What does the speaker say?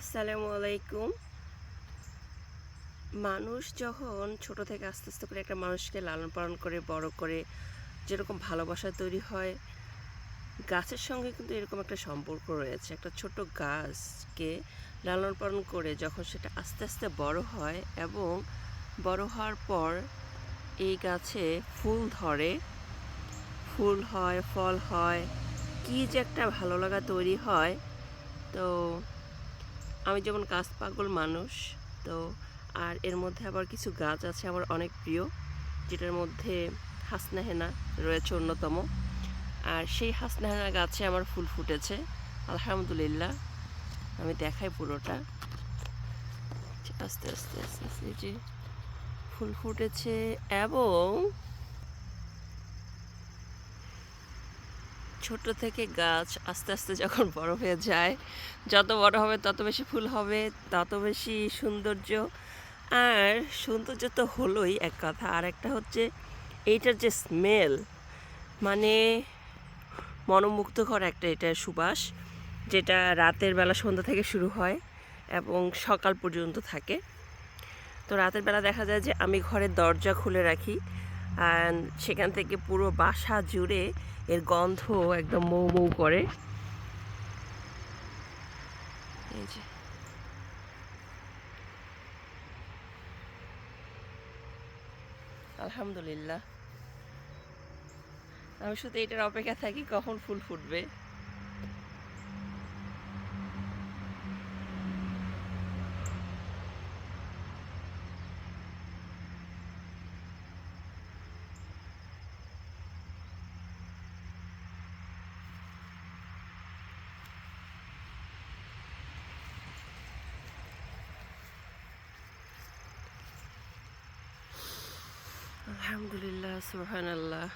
আসসালামু আলাইকুম। মানুষ যখন ছোট থেকে আস্তে আস্তে করে একটা মানুষকে লালন পালন করে, বড় করে, যেরকম ভালোবাসা তৈরি হয়, গাছের সঙ্গে কিন্তু এরকম একটা সম্পর্ক রয়েছে। একটা ছোট গাছকে লালন পালন করে যখন সেটা আস্তে আস্তে বড় হয় এবং বড় হওয়ার পর এই গাছে ফুল ধরে, ফুল হয়, ফল হয়, কী যে একটা ভালো লাগা তৈরি হয়, তো আমি যেমন গাছ পাগল মানুষ, তো আর এর মধ্যে আবার কিছু গাছ আছে আমার অনেক প্রিয়, যেটার মধ্যে হাসনাহেনা রয়েছে অন্যতম। আর সেই হাসনাহেনা গাছে আমার ফুল ফুটেছে, আলহামদুলিল্লাহ। আমি দেখাই পুরোটা। আস্তে আস্তে আস্তে আস্তে ফুল ফুটেছে এবং ছোট থেকে গাছ আস্তে আস্তে যখন বড় হয়ে যায়, যত বড় হবে তত বেশি ফুল হবে, তত বেশি সৌন্দর্য। আর সৌন্দর্য তো হলোই এক কথা। আর একটা হচ্ছে এইটার যে স্মেল মানে মনোমুগ্ধকর একটা এটা সুবাস, যেটা রাতের বেলা সন্ধ্যা থেকে শুরু হয় এবং সকাল পর্যন্ত থাকে। তো রাতের বেলা দেখা যায় যে আমি ঘরের দরজা খুলে রাখি। সেখান থেকে পুরো বাসা জুড়ে এর গন্ধ একদম মৌ মৌ করে। আলহামদুলিল্লাহ। আমি শুধু এটার অপেক্ষা থাকি কখন ফুল ফুটবে। আলহামদুলিল্লাহ সুবহানাল্লাহ।